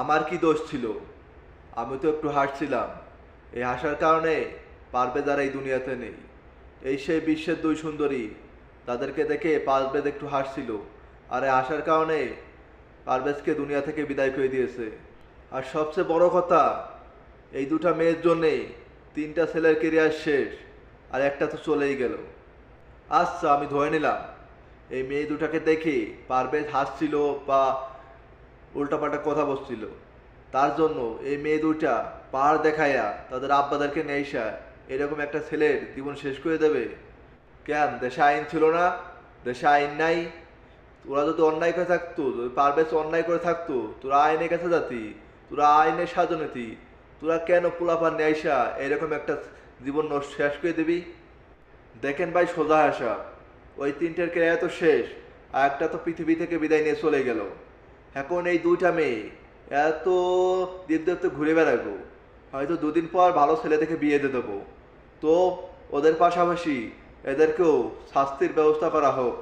আমার কি দোষ ছিল? আমি তো একটু হাসছিলাম। এই হাসার কারণে পারভেজ আর এই দুনিয়াতে নেই। এই সেই বিশ্বের দুই সুন্দরী, তাদেরকে দেখে পারবেদ একটু হাসছিল। আর এই হাসার কারণে পারভেজকে দুনিয়া থেকে বিদায় করে দিয়েছে। আর সবচেয়ে বড় কথা, এই দুটা মেয়ের জন্যে তিনটা ছেলের কেরিয়ার শেষ, আর একটা তো চলেই গেল। আচ্ছা আমি ধরে নিলাম, এই মেয়ে দুটাকে দেখে পারভেজ হাসছিল বা উল্টাপাল্টা কথা বসছিল। তার জন্য এই মেয়ে দুইটা পাহাড় দেখাইয়া তাদের আব্বাদেরকে নেইসা এরকম একটা ছেলের জীবন শেষ করে দেবে। কেন? দেশে আইন ছিল না, দেশে আইন নাই। তোরা যদি অন্যায় করে থাকতো, যদি পারভেজ অন্যায় করে থাকতো, তোরা আইনের কাছে যাতি তোরা আইনের সাজনীতি তোরা কেন পোলাপান নেইসা এরকম একটা জীবন শেষ করে দিবি? দেখেন ভাই সোজা আসা ওই তিনটের ক্রিয়া তো শেষ, আর একটা তো পৃথিবী থেকে বিদায় নিয়ে চলে গেল। এখন এই দুইটা মেয়ে, এত দীপদেব ঘুরে বেড়াবো। হয়তো দুদিন পর ভালো ছেলে থেকে বিয়ে দিয়ে দেবো। তো ওদের পাশাপাশি এদেরকেও শাস্তির ব্যবস্থা করা হোক।